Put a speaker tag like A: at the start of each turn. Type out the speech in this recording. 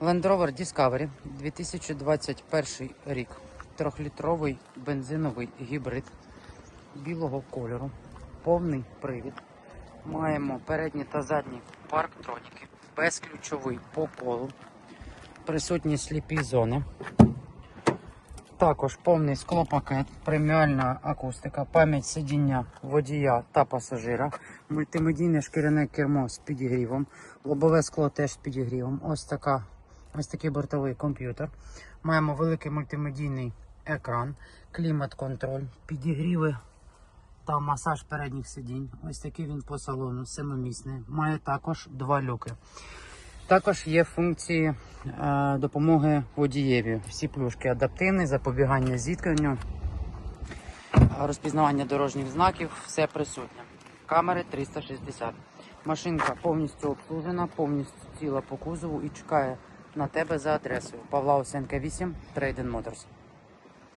A: Land Rover Discovery 2021 рік. Трьохлітровий бензиновий гібрид білого кольору. Повний привід. Маємо передні та задні парктроніки. Безключовий по колу. Присутні сліпі зони. Також повний склопакет, преміальна акустика, пам'ять сидіння водія та пасажира, мультимедійне шкіряне кермо з підігрівом, лобове скло теж з підігрівом. Ось така, ось такий бортовий комп'ютер. Маємо великий мультимедійний екран, клімат-контроль, підігріви та масаж передніх сидінь. Ось такий він по салону, семимісний. Має також два люки. Також є функції е, допомоги водієві. Всі плюшки адаптивний, запобігання зіткненню, розпізнавання дорожніх знаків, все присутнє. Камери 360. Машинка повністю обслужена, повністю ціла по кузову і чекає на тебе за адресою Павла Осенка 8, Трейден Моторс.